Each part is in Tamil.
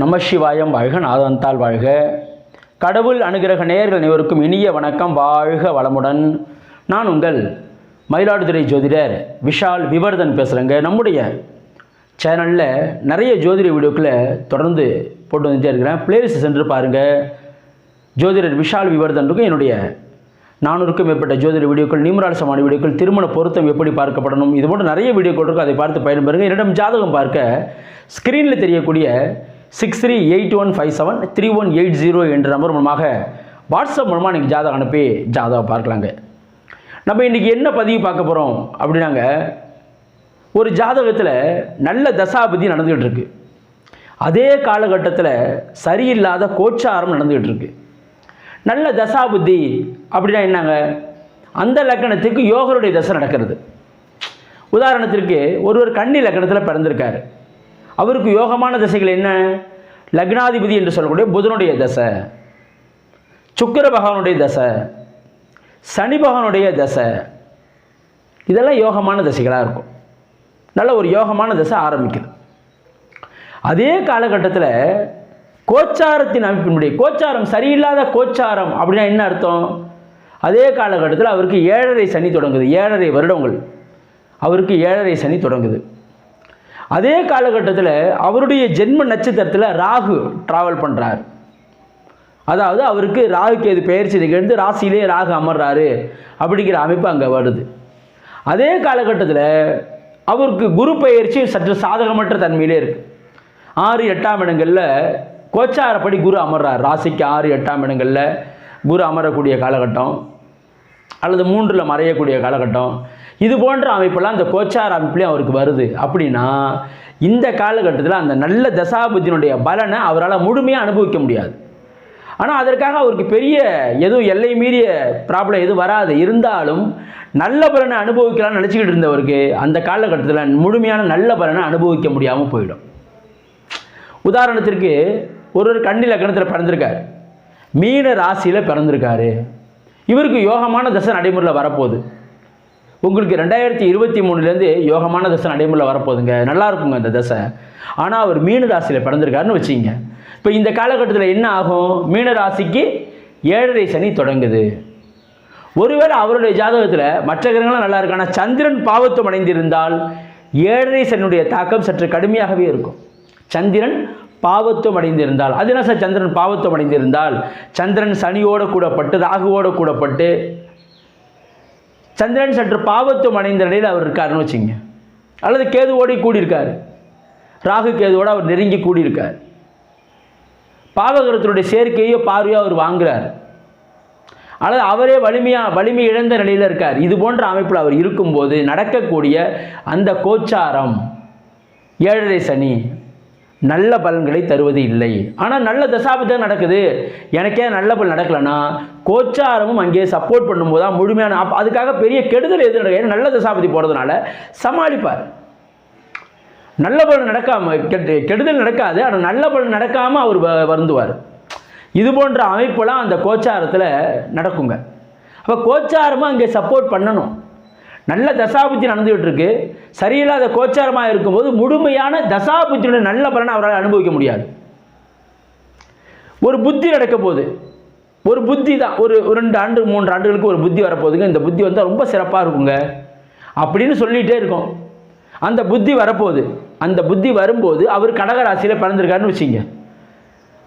நமசிவாயம் வாழ்க நாதந்தால் வாழ்க. கடவுள் அனுகிரக நேயர்கள் அனைவருக்கும் இனிய வணக்கம் வாழ்க வளமுடன். நான் உங்கள் மயிலாடுதுறை ஜோதிடர் விஷால் விவர்தன் பேசுகிறேங்க நம்முடைய சேனலில் நிறைய ஜோதிட வீடியோக்களை தொடர்ந்து போட்டு வந்துட்டே இருக்கிறேன். பிளேலிஸ்ட் சென்று பாருங்கள் ஜோதிடர் விஷால் விவர்தனுக்கும் என்னுடைய நானூறுக்கும் மேற்பட்ட ஜோதிட வீடியோக்கள் நியூமரால் வீடியோக்கள் திருமண பொருத்தம் எப்படி பார்க்கப்படணும் இது போன்ற நிறைய வீடியோக்கள் இருக்கும் அதை பார்த்து பயன்பெறுங்க. என்னிடம் ஜாதகம் பார்க்க ஸ்க்ரீனில் தெரியக்கூடிய six three eight one five seven three one eight zero என்ற நம்பர் மூலமாக வாட்ஸ்அப் மூலமாக நீங்கள் ஜாதகம் அனுப்பி ஜாதகம் பார்க்கலாங்க. நம்ம இன்றைக்கி என்ன பதிவு பார்க்க போகிறோம் அப்படின்னாங்க ஒரு ஜாதகத்தில் நல்ல தசாபதி நடந்துகிட்டு இருக்கு அதே காலகட்டத்தில் சரியில்லாத கோச்சாரம் நடந்துகிட்டு இருக்கு நல்ல தசாபுத்தி அப்படின்னா என்னங்க அந்த லக்கணத்துக்கு யோகருடைய தசை நடக்கிறது. உதாரணத்திற்கு ஒருவர் கன்னி லக்கணத்தில் பிறந்திருக்காரு. அவருக்கு யோகமான திசைகள் என்ன? லக்னாதிபதி என்று சொல்லக்கூடிய புதனுடைய தசை. சுக்கிர பகவானுடைய தசை. சனி பகவானுடைய தசை. இதெல்லாம் யோகமான தசைகளாக இருக்கும். நல்ல ஒரு யோகமான தசை ஆரம்பிக்குது. அதே காலகட்டத்தில் கோச்சாரத்தின் அமைப்பினுடைய கோச்சாரம் சரியில்லாத கோச்சாரம் அப்படின்னா என்ன அர்த்தம்? அதே காலகட்டத்தில் அவருக்கு ஏழரை சனி தொடங்குது. ஏழரை வருடங்கள். அவருக்கு ஏழரை சனி தொடங்குது. அதே காலகட்டத்தில் அவருடைய ஜென்ம நட்சத்திரத்தில் ராகு ட்ராவல் பண்ணுறார் அதாவது அவருக்கு ராகு எது பயிற்சி நிகழ்ந்து ராசியிலே ராகு அமர்றாரு அப்படிங்கிற அமைப்பு அங்கே வருது. அதே காலகட்டத்தில் அவருக்கு குரு பயிற்சி சற்று சாதகமற்ற தன்மையிலே இருக்குது ஆறு எட்டாம் இடங்களில் கோச்சாரப்படி குரு அமர்றார். ராசிக்கு ஆறு எட்டாம் இடங்களில் குரு அமரக்கூடிய காலகட்டம் அல்லது மூன்றில் மறையக்கூடிய காலகட்டம் இது போன்ற அமைப்பெல்லாம் அந்த கோச்சார் அமைப்புலேயும் அவருக்கு வருது. அப்படின்னா இந்த காலகட்டத்தில் அந்த நல்ல தசாபுத்தினுடைய பலனை அவரால் முழுமையாக அனுபவிக்க முடியாது. ஆனால் அதற்காக அவருக்கு பெரிய எதுவும் எல்லை மீறிய ப்ராப்ளம் எதுவும் வராது. இருந்தாலும் நல்ல பலனை அனுபவிக்கலாம்னு நினச்சிக்கிட்டு இருந்தவருக்கு அந்த காலகட்டத்தில் முழுமையான நல்ல பலனை அனுபவிக்க முடியாமல் போயிடும். உதாரணத்திற்கு ஒரு ஒரு கன்னி லக்கணத்தில் பிறந்திருக்காரு. மீன ராசியில் பிறந்திருக்காரு. இவருக்கு யோகமான தசை நடைமுறையில் வரப்போகுது. உங்களுக்கு ரெண்டாயிரத்தி இருபத்தி மூணுலேருந்து யோகமான தசை நடைமுறையில் வரப்போகுதுங்க. நல்லா இருக்குங்க அந்த தசை. ஆனால் அவர் மீன ராசியில் பிறந்திருக்காருன்னு வச்சுங்க இப்போ இந்த காலகட்டத்தில் என்ன ஆகும்? மீன ராசிக்கு ஏழரை சனி தொடங்குது. ஒருவேளை அவருடைய ஜாதகத்தில் மற்ற கிரகங்களும் நல்லா இருக்கு. ஆனால் சந்திரன் பாவத்துவம் அடைந்திருந்தால் ஏழரை சனியுடைய தாக்கம் சற்று கடுமையாகவே இருக்கும். சந்திரன் பாவத்துவம் அடைந்திருந்தால். அது என்ன சார்? சந்திரன் பாவத்துவம் அடைந்திருந்தால் சந்திரன் சனியோட கூடப்பட்டு ராகுவோட கூடப்பட்டு சந்திரன் சற்று பாவத்துவம் அடைந்த நிலையில் அவர் இருக்காருன்னு வச்சுங்க அல்லது கேதுவோடி கூடியிருக்கார். ராகு கேதுவோடு அவர் நெருங்கி கூடியிருக்கார். பாவகரத்தினுடைய சேர்க்கையோ பார்வையோ அவர் வாங்குகிறார் அல்லது அவரே வலிமையாக வலிமை இழந்த நிலையில் இருக்கார். இது போன்ற அமைப்பில் அவர் இருக்கும்போது நடக்கக்கூடிய அந்த கோச்சாரம் ஏழரை சனி நல்ல பலன்களை தருவது இல்லை. ஆனால் நல்ல தசாபத்தம் நடக்குது. எனக்கே நல்ல பலன் நடக்கலைன்னா கோச்சாரமும் அங்கே சப்போர்ட் பண்ணும்போது தான் முழுமையான அதுக்காக பெரிய கெடுதல் எது நடக்க நல்ல தசாபதி போகிறதுனால சமாளிப்பார். நல்ல பலன் நடக்காமல் கெட்டு கெடுதல் நடக்காது. ஆனால் நல்ல பலன் நடக்காமல் அவர் வ- வருந்துவார். இது போன்ற அமைப்பெல்லாம் அந்த கோச்சாரத்தில் நடக்குங்க. அப்போ கோச்சாரமும் அங்கே சப்போர்ட் பண்ணணும். நல்ல தசாபுத்தி நடந்துகிட்டு இருக்கு சரியில்லாத கோச்சாரமாக இருக்கும்போது முழுமையான தசாபுத்தியுடைய நல்ல பலனை அவரால் அனுபவிக்க முடியாது. ஒரு புத்தி நடக்க போகுது ஒரு புத்தி தான். ஒரு ஒரு ரெண்டு ஆண்டு மூன்று ஆண்டுகளுக்கு ஒரு புத்தி வரப்போகுதுங்க. இந்த புத்தி வந்தால் ரொம்ப சிறப்பாக இருக்குங்க. அப்படின்னு சொல்லிகிட்டே இருக்கும். அந்த புத்தி வரப்போகுது. அந்த புத்தி வரும்போது அவர் கடகராசியில் பிறந்திருக்காருன்னு வச்சுங்க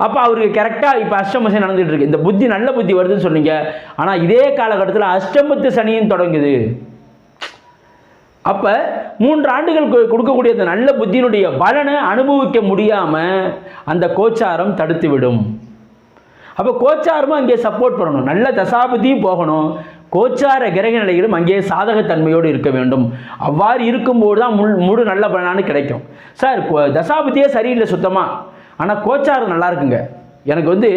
அப்போ அவருக்கு கரெக்டாக இப்போ அஷ்டமசை நடந்துகிட்டு இருக்கு இந்த புத்தி நல்ல புத்தி வருதுன்னு சொன்னீங்க. ஆனால் இதே காலகட்டத்தில் அஷ்டமத்து சனியும் தொடங்குது. அப்போ மூன்று ஆண்டுகள் கு- கொடுக்கக்கூடிய அந்த நல்ல புத்தியினுடைய பலனை அனுபவிக்க முடியாமல் அந்த கோச்சாரம் தடுத்துவிடும். அப்போ கோச்சாரமும் அங்கே சப்போர்ட் பண்ணணும். நல்ல தசாபதியும் போகணும். கோச்சார கிரக நிலைகளும் அங்கே சாதகத்தன்மையோடு இருக்க வேண்டும். அவ்வாறு இருக்கும்போது தான் முள் முழு நல்ல பலனானு கிடைக்கும். சார் தசாபதியே சரியில்லை சுத்தமாக ஆனால் கோச்சாரம் நல்லா இருக்குங்க. எனக்கு வந்து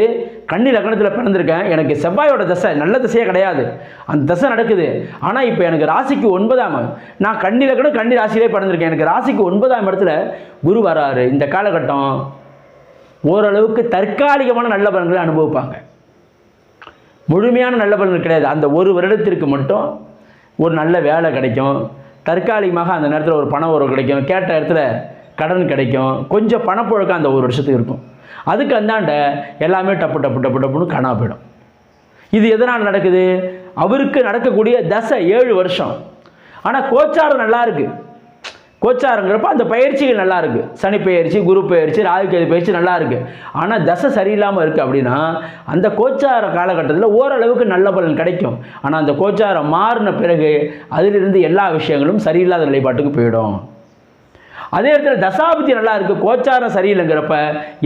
கன்னி லக்னத்தில் பிறந்திருக்கேன். எனக்கு செவ்வாயோட தசை நல்ல தசையே கிடையாது. அந்த தசை நடக்குது. ஆனால் இப்போ எனக்கு ராசிக்கு ஒன்பதாம் நான் கன்னி லக்னம் கன்னி ராசியிலே பிறந்திருக்கேன். எனக்கு ராசிக்கு ஒன்பதாம் இடத்துல குரு வராரு. இந்த காலகட்டம் ஓரளவுக்கு தற்காலிகமான நல்ல பலன்களை அனுபவிப்பாங்க. முழுமையான நல்ல பலன்கள் கிடையாது. அந்த ஒரு வருடத்திற்கு மட்டும் ஒரு நல்ல வேலை கிடைக்கும். தற்காலிகமாக அந்த நேரத்தில் ஒரு பண உறவு கிடைக்கும். கேட்ட இடத்துல கடன் கிடைக்கும். கொஞ்சம் பணப்புழக்கம் அந்த ஒரு வருஷத்துக்கு இருக்கும். அதுக்கு அந்தாண்ட எல்லாமே டப்பு டப்பு டப்பு டப்புன்னு காணாம போயிடும். இது எதனால் நடக்குது? அவருக்கு நடக்கக்கூடிய தசை ஏழு வருஷம். ஆனால் கோச்சாரம் நல்லா இருக்குது கோச்சாரங்கிறப்ப அந்த பயிற்சிகள் நல்லா இருக்குது சனி பயிற்சி குரு பயிற்சி ராகுகேது பயிற்சி நல்லா இருக்குது ஆனால் தசை சரியில்லாமல் இருக்குது அப்படின்னா அந்த கோச்சார காலகட்டத்தில் ஓரளவுக்கு நல்ல பலன் கிடைக்கும். ஆனால் அந்த கோச்சாரம் மாறின பிறகு அதிலிருந்து எல்லா விஷயங்களும் சரியில்லாத நிலைப்பாட்டுக்கு போயிடும். அதே இடத்துல தசாபதி நல்லா இருக்குது கோச்சாரம் சரியில்லைங்கிறப்ப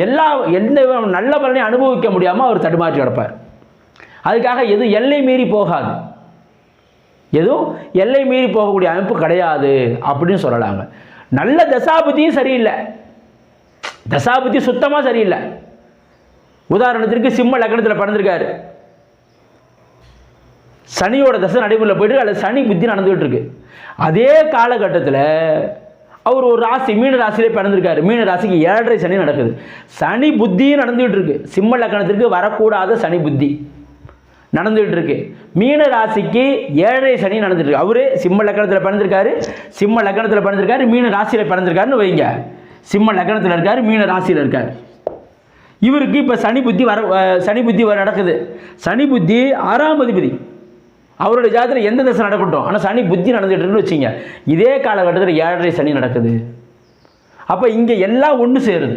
எல்லா எந்த நல்ல பலனையும் அனுபவிக்க முடியாமல் அவர் தடுமாற்றி கிடப்பார். அதுக்காக எதுவும் எல்லை மீறி போகாது. எதுவும் எல்லை மீறி போகக்கூடிய அமைப்பு கிடையாது அப்படின்னு சொல்லலாங்க. நல்ல தசாபதியும் சரியில்லை. தசாபதி சுத்தமாக சரியில்லை. உதாரணத்திற்கு சிம்ம லக்னத்தில் பிறந்திருக்காரு சனியோட தசை நடைமுறையில் போயிட்டு அல்லது சனி புத்தி நடந்துகிட்டு இருக்கு. அதே காலகட்டத்தில் அவர் ஒரு ராசி மீன ராசியிலே பிறந்திருக்காரு. மீன ராசிக்கு ஏழரை சனி நடக்குது. சனி புத்தியும் நடந்துகிட்டு இருக்கு. சிம்ம லக்கணத்திற்கு வரக்கூடாத சனி புத்தி நடந்துகிட்டு இருக்கு. மீன ராசிக்கு ஏழரை சனி நடந்துட்டு இருக்கு. அவரு சிம்ம லக்கணத்தில் பிறந்திருக்காரு. சிம்ம லக்கணத்தில் பிறந்திருக்காரு. மீன ராசியில் பிறந்திருக்காருன்னு வைங்க. சிம்ம லக்கணத்தில் இருக்காரு மீன ராசியில் இருக்கார். இவருக்கு இப்போ சனி புத்தி வர சனி புத்தி வர நடக்குது. சனி புத்தி ஆறாம் அதிபதி. அவருடைய ஜாதகத்தில் எந்த தசை நடக்கட்டும். ஆனால் சனி புத்தி நடந்துகிட்டு இருக்குன்னு வச்சுங்க. இதே காலகட்டத்தில் ஏழரை சனி நடக்குது. அப்போ இங்கே எல்லாம் ஒன்று சேருது.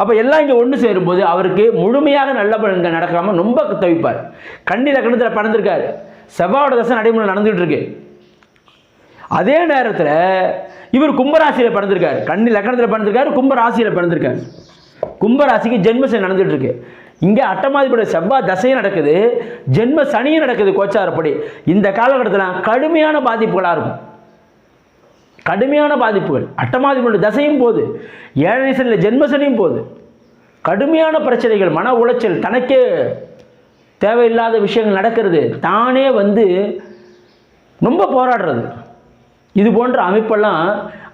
அப்போ எல்லாம் இங்கே ஒன்று சேரும்போது அவருக்கு முழுமையாக நல்ல பலன்கள் நடக்காமல் ரொம்ப தவிப்பார். கன்னி லக்கணத்தில் பறந்துருக்காரு செவ்வாயோட தசை நடைமுறை நடந்துகிட்டு இருக்கு. அதே நேரத்தில் இவர் கும்பராசியில் பிறந்திருக்காரு கன்னி லக்கணத்தில் பிறந்திருக்காரு கும்பராசியில் பிறந்திருக்காரு கும்பராசிக்கு ஜென்மசை நடந்துகிட்டு இருக்கு. இங்கே அட்டமாதிபதி செவ்வாய் தசையும் நடக்குது ஜென்ம சனியும் நடக்குது கோச்சாரப்படி. இந்த காலகட்டத்தில் கடுமையான பாதிப்புகளாக இருக்கும் கடுமையான பாதிப்புகள். அட்டமாதிபதி தசையும் போது ஏழரை சனியில் ஜென்மசனியும் போது கடுமையான பிரச்சனைகள் மன உளைச்சல் தனக்கே தேவையில்லாத விஷயங்கள் நடக்கிறது தானே வந்து ரொம்ப போராடுறது. இது போன்ற அமைப்பெல்லாம்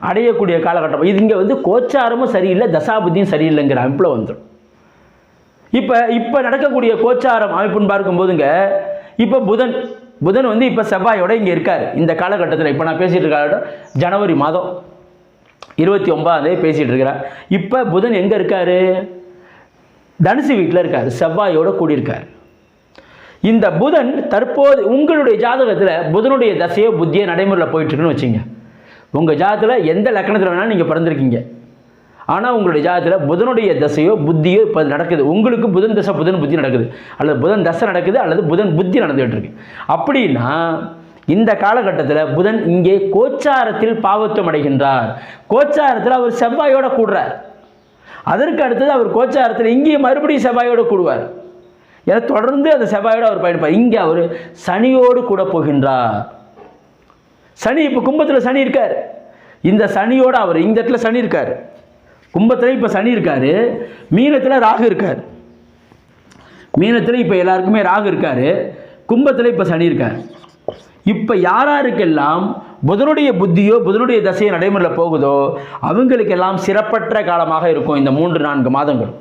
அடையக்கூடிய காலகட்டம். இது இங்கே வந்து கோச்சாரமும் சரியில்லை தசாபுத்தியும் சரியில்லைங்கிற அமைப்பில் வந்துடும் இப்போ இப்போ நடக்கக்கூடிய கோச்சாரம் அமைப்புன்னு பார்க்கும்போதுங்க இப்போ புதன் புதன் வந்து இப்போ செவ்வாயோட இங்கே இருக்கார். இந்த காலகட்டத்தில் இப்போ நான் பேசிகிட்டு இருக்க ஜனவரி மாதம் இருபத்தி ஒன்பதாந்தே பேசிகிட்டு இருக்கிறேன். இப்போ புதன் எங்கே இருக்கார்? தனுசு வீட்டில் இருக்கார். செவ்வாயோடு கூடியிருக்கார். இந்த புதன் தற்போது உங்களுடைய ஜாதகத்தில் புதனுடைய தசையோ புத்தியோ நடைமுறையில் போயிட்டுருக்குன்னு வச்சுங்க. உங்கள் ஜாதகத்தில் எந்த லக்கணத்தில் வேணாலும் நீங்கள் பிறந்திருக்கீங்க. ஆனால் உங்களுடைய ஜாதகத்தில் புதனுடைய தசையோ புத்தியோ இப்போ நடக்குது. உங்களுக்கு புதன் தசை புதன் புத்தி நடக்குது. அல்லது புதன் தசை நடக்குது அல்லது புதன் புத்தி நடந்துகிட்டு இருக்கு. அப்படின்னா இந்த காலகட்டத்தில் புதன் இங்கே கோச்சாரத்தில் பாவத்துவம் அடைகின்றார். கோச்சாரத்தில் அவர் செவ்வாயோட கூடுறார். அதற்கு அடுத்தது அவர் கோச்சாரத்தில் இங்கேயும் மறுபடியும் செவ்வாயோடு கூடுவார். ஏன்னா தொடர்ந்து அந்த செவ்வாயோடு அவர் பயணிப்பார். இங்கே அவர் சனியோடு கூட போகின்றார். சனி இப்போ கும்பத்தில் சனி இருக்கார். இந்த சனியோடு அவர் இந்த இடத்துல சனி இருக்கார். கும்பத்தில் இப்போ சனி இருக்கார் மீனத்தில் ராகு இருக்கார். மீனத்தில் இப்போ எல்லாருக்குமே ராகு இருக்கார் கும்பத்தில் இப்போ சனி இருக்கார். இப்போ யாராருக்கெல்லாம் புதனுடைய புத்தியோ புதனுடைய தசையோ நடைமுறையில் போகுதோ அவங்களுக்கெல்லாம் சிறப்பற்ற காலமாக இருக்கும் இந்த மூன்று நான்கு மாதங்கள்.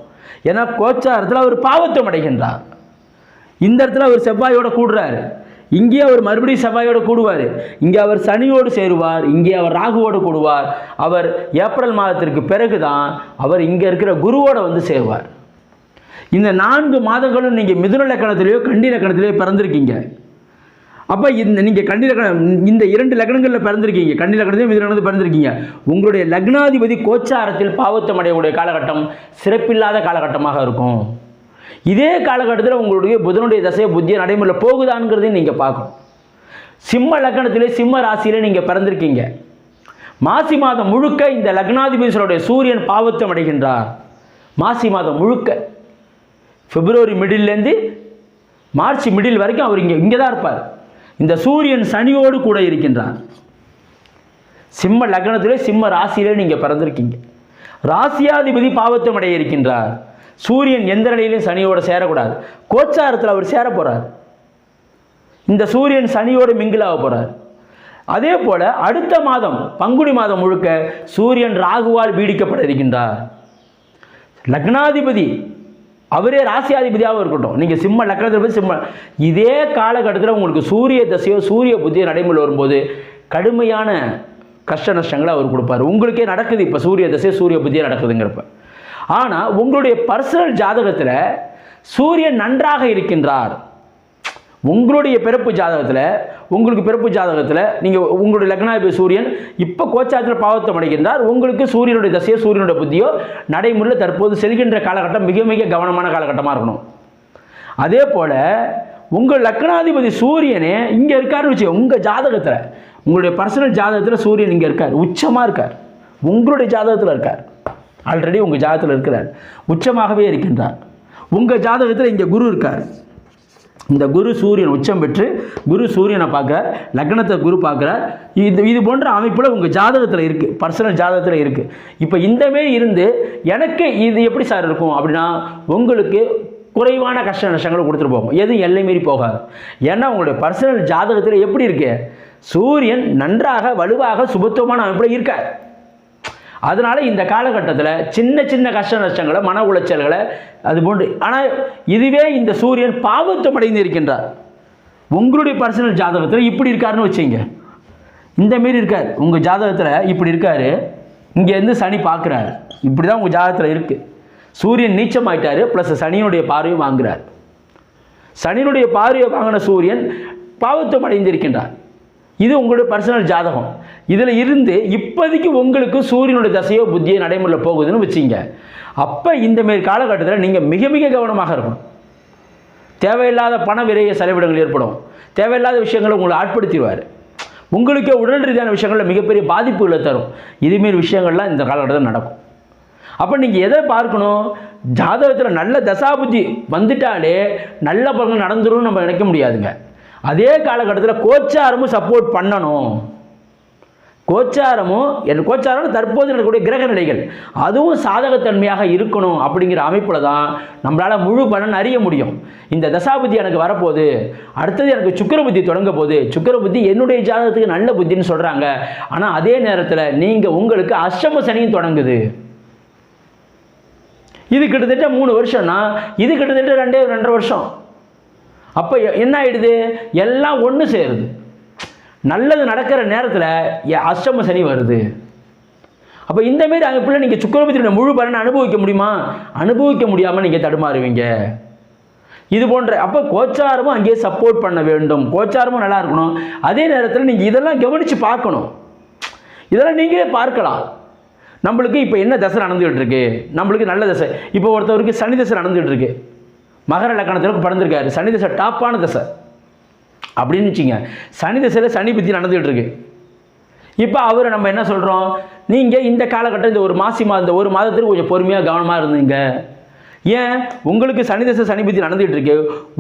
ஏன்னா கோச்சாரத்தில் அவர் பாவத்தம் அடைகின்றார். இந்த இடத்துல அவர் செவ்வாயோட கூடுறாரு. இங்கே அவர் மறுபடியும் செவ்வாயோடு கூடுவார். இங்கே அவர் சனியோடு சேருவார் இங்கே அவர் ராகுவோடு கூடுவார். அவர் ஏப்ரல் மாதத்திற்கு பிறகு தான் அவர் இங்கே இருக்கிற குருவோடு வந்து சேருவார். இந்த நான்கு மாதங்களும் நீங்கள் மிதுன லக்கணத்திலேயோ கண்டி லக்கணத்திலேயோ பிறந்திருக்கீங்க. அப்போ இந்த நீங்கள் கன்னி லக்னம் இந்த இரண்டு லக்னங்களில் பிறந்திருக்கீங்க. கன்னி லக்னத்தையும் மிதுன பிறந்திருக்கீங்க. உங்களுடைய லக்னாதிபதி கோச்சாரத்தில் பாவத்தம் அடையக்கூடிய காலகட்டம் சிறப்பில்லாத காலகட்டமாக இருக்கும். இதே காலகட்டத்தில் உங்களுடைய புதனுடைய தசை புத்திய நடைமுறையில் போகுதாங்கிறதையும் நீங்கள் பார்க்கணும். சிம்ம லக்னத்திலே சிம்ம ராசியிலே நீங்கள் பிறந்திருக்கீங்க. மாசி மாதம் முழுக்க இந்த லக்னாதிபதிகளுடைய சூரியன் பாவத்தம் அடைகின்றார். மாசி மாதம் முழுக்க. பிப்ரவரி மிடில்லேருந்து மார்ச் மிடில் வரைக்கும் அவர் இங்கே இங்கே தான் இருப்பார். இந்த சூரியன் சனியோடு கூட இருக்கின்றார். சிம்ம லக்னத்திலே சிம்ம ராசியிலே நீங்கள் பிறந்திருக்கீங்க. ராசியாதிபதி பாவத்தம் அடைய இருக்கின்றார். சூரியன் எந்த நிலையிலையும் சனியோட சேரக்கூடாது. கோச்சாரத்தில் அவர் சேர போகிறார் இந்த சூரியன் சனியோடு மிங்கிலாக போகிறார் அதே போல் அடுத்த மாதம் பங்குனி மாதம் முழுக்க சூரியன் ராகுவால் பீடிக்கப்பட இருக்கின்றார். லக்னாதிபதி அவரே ராசியாதிபதியாகவும் இருக்கட்டும். நீங்கள் சிம்ம லக்னாதிபதி சிம்ம இதே காலகட்டத்தில் உங்களுக்கு சூரிய தசையோ சூரிய புத்தியோ நடைமுறை வரும்போது கடுமையான கஷ்ட நஷ்டங்களை அவர் கொடுப்பார். உங்களுக்கே நடக்குது இப்போ சூரிய தசை சூரிய புத்தியோ நடக்குதுங்கிறப்ப. ஆனால் உங்களுடைய பர்சனல் ஜாதகத்தில் சூரியன் நன்றாக இருக்கின்றார். உங்களுடைய பிறப்பு ஜாதகத்தில் உங்களுக்கு பிறப்பு ஜாதகத்தில் நீங்கள் உங்களுடைய லக்னாதிபதி சூரியன் இப்போ கோச்சாரத்தில் பாவத்தம் அடைகின்றார். உங்களுக்கு சூரியனுடைய தசையோ சூரியனுடைய புத்தியோ நடைமுறையில் தற்போது செல்கின்ற காலகட்டம் மிக மிக கவனமான காலகட்டமாக இருக்கணும். அதே போல் உங்கள் லக்னாதிபதி சூரியனே இங்கே இருக்காருன்னு வச்சு உங்கள் ஜாதகத்தில் உங்களுடைய பர்சனல் ஜாதகத்தில் சூரியன் இங்கே இருக்கார். உச்சமாக இருக்கார். உங்களுடைய ஜாதகத்தில் இருக்கார். ஆல்ரெடி உங்கள் ஜாதகத்தில் இருக்கிறார். உச்சமாகவே இருக்கின்றார். உங்கள் ஜாதகத்தில் இங்கே குரு இருக்கார். இந்த குரு சூரியன் உச்சம் பெற்று குரு சூரியனை பார்க்குறார் லக்னத்தை குரு பார்க்குறார். இது இது போன்ற அமைப்பில் உங்கள் ஜாதகத்தில் இருக்குது பர்சனல் ஜாதகத்தில் இருக்குது இப்போ இந்தமாரி இருந்து எனக்கு இது எப்படி சார் இருக்கும்? அப்படின்னா உங்களுக்கு குறைவான கஷ்ட நஷ்டங்களை கொடுத்துட்டு போகும். எதுவும் எல்லை மீறி போகாது. ஏன்னா உங்களுடைய பர்சனல் ஜாதகத்தில் எப்படி இருக்கு? சூரியன் நன்றாக வலுவாக சுபத்துவமான அமைப்பில் இருக்கார். அதனால் இந்த காலகட்டத்தில் சின்ன சின்ன கஷ்ட நஷ்டங்களை மன உளைச்சல்களை அது போன்று. ஆனால் இதுவே இந்த சூரியன் பாவத்தம் அடைந்து இருக்கின்றார். உங்களுடைய பர்சனல் ஜாதகத்தில் இப்படி இருக்காருன்னு வச்சுங்க. இந்த மாரி இருக்கார். உங்கள் ஜாதகத்தில் இப்படி இருக்கார். இங்கேருந்து சனி பார்க்குறாரு. இப்படி தான் உங்கள் ஜாதகத்தில் இருக்குது சூரியன் நீச்சமாயிட்டாரு ப்ளஸ் சனியினுடைய பார்வையும் வாங்குறார். சனியினுடைய பார்வையை வாங்கின சூரியன் பாவத்தம் அடைந்திருக்கின்றார் இது உங்களுடைய பர்சனல் ஜாதகம். இதில் இருந்து இப்போதைக்கு உங்களுக்கு சூரியனுடைய தசையோ புத்தியோ நடைமுறையில் போகுதுன்னு வச்சிங்க. அப்போ இந்தமாரி காலகட்டத்தில் நீங்கள் மிக மிக கவனமாக இருக்கணும். தேவையில்லாத பண விரைய செலவிடங்கள் ஏற்படும். தேவையில்லாத விஷயங்களை உங்களை ஆட்படுத்திடுவார். உங்களுக்கே உடல் ரீதியான விஷயங்களில் மிகப்பெரிய பாதிப்புகளை தரும். இதுமாரி விஷயங்கள்லாம் இந்த காலகட்டத்தில் நடக்கும். அப்போ நீங்கள் எதை பார்க்கணும்? ஜாதகத்தில் நல்ல தசாபுத்தி வந்துட்டாலே நல்ல பலன் நடந்துரும்னு நம்ம நினைக்க முடியாதுங்க. அதே காலகட்டத்தில் கோச்சாரமும் சப்போர்ட் பண்ணணும். கோச்சாரமும் என் கோச்சாரம் தற்போது நடக்கக்கூடிய கிரக நிலைகள் அதுவும் சாதகத்தன்மையாக இருக்கணும் அப்படிங்கிற அமைப்பில் தான் நம்மளால் முழு பலன் அறிய முடியும். இந்த தசாபுத்தி எனக்கு வரப்போகுது. அடுத்தது எனக்கு சுக்கர புத்தி தொடங்க போகுது. சுக்கர புத்தி என்னுடைய ஜாதகத்துக்கு நல்ல புத்தின்னு சொல்கிறாங்க ஆனால் அதே நேரத்தில் நீங்கள் உங்களுக்கு அஷ்டம சனியும் தொடங்குது. இது கிட்டத்தட்ட மூணு வருஷம்னா இது கிட்டத்தட்ட ரெண்டே ரெண்டரை வருஷம். அப்போ என்ன ஆகிடுது எல்லாம் ஒன்று சேருது. நல்லது நடக்கிற நேரத்தில் அஷ்டம சனி வருது. அப்போ இந்தமாரி அமைப்பில் நீங்கள் சுக்கரபத்தியோட முழு பலனை அனுபவிக்க முடியுமா? அனுபவிக்க முடியாமல் நீங்கள் தடுமாறுவீங்க. இது போன்ற அப்போ கோச்சாரமும் அங்கேயே சப்போர்ட் பண்ண வேண்டும். கோச்சாரமும் நல்லா இருக்கணும். அதே நேரத்தில் நீங்கள் இதெல்லாம் கவனித்து பார்க்கணும். இதெல்லாம் நீங்களே பார்க்கலாம். நம்மளுக்கு இப்போ என்ன தசை நடந்துகிட்டு இருக்கு நம்மளுக்கு நல்ல தசை. இப்போ ஒருத்தவருக்கு சனி தசை நடந்துகிட்டு இருக்கு மகர லக்கணத்தில் பிறந்திருக்காரு சனி தசை டாப்பான தசை. அப்படின்னு வச்சுங்க சனி தசையில் சனி புத்தி நடந்துகிட்டு இருக்கு இப்போ அவரை நம்ம என்ன சொல்கிறோம் நீங்கள் இந்த காலகட்டம் இந்த ஒரு மாசி மாதம் இந்த ஒரு மாதத்துக்கு கொஞ்சம் பொறுமையாக கவனமாக இருந்தீங்க. ஏன்? உங்களுக்கு சனி தசை சனி புத்தி நடந்துகிட்டு இருக்கு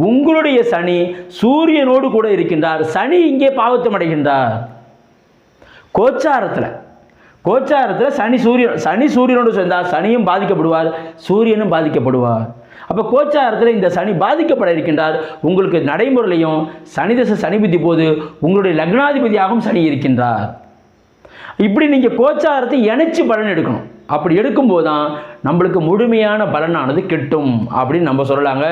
உங்களுடைய சனி சூரியனோடு கூட இருக்கின்றார். சனி இங்கே பாவத்தம் அடைகின்றார். கோச்சாரத்தில் கோச்சாரத்தில் சனி சூரியன் சனி சூரியனோடு சேர்ந்தால் சனியும் பாதிக்கப்படுவார் சூரியனும் பாதிக்கப்படுவார். அப்போ கோச்சாரத்தில் இந்த சனி பாதிக்கப்பட இருக்கின்றார். உங்களுக்கு நடைமுறையிலையும் சனி தசை சனி போது உங்களுடைய லக்னாதிபதியாகவும் சனி இருக்கின்றார். இப்படி நீங்கள் கோச்சாரத்தை இணைச்சி பலன் எடுக்கணும். அப்படி எடுக்கும்போது தான் நம்மளுக்கு முழுமையான பலனானது கிட்டும் அப்படின்னு நம்ம சொல்லலாங்க.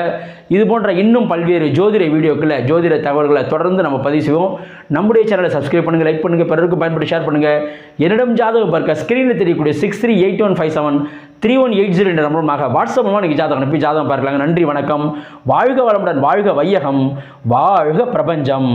இது போன்ற இன்னும் பல்வேறு ஜோதிட வீடியோக்களை ஜோதிட தகவல்களை தொடர்ந்து நம்ம பதிவு செய்வோம். நம்முடைய சேனலை சப்ஸ்கிரைப் பண்ணுங்கள் லைக் பண்ணுங்கள் பிறருக்கு பயன்படுத்தி ஷேர் பண்ணுங்கள் என்னிடம் ஜாதகம் பார்க்க ஸ்க்ரீனில் தெரியக்கூடிய six three eight one five seven three one eight zero என்ற நம்பருமாக வாட்ஸ்அப் மூலமாக நீங்கள் ஜாதகம் அனுப்பி ஜாதகம் பார்க்கலாங்க. நன்றி வணக்கம். வாழ்க வளமுடன் வாழ்க வையகம். வாழ்க பிரபஞ்சம்.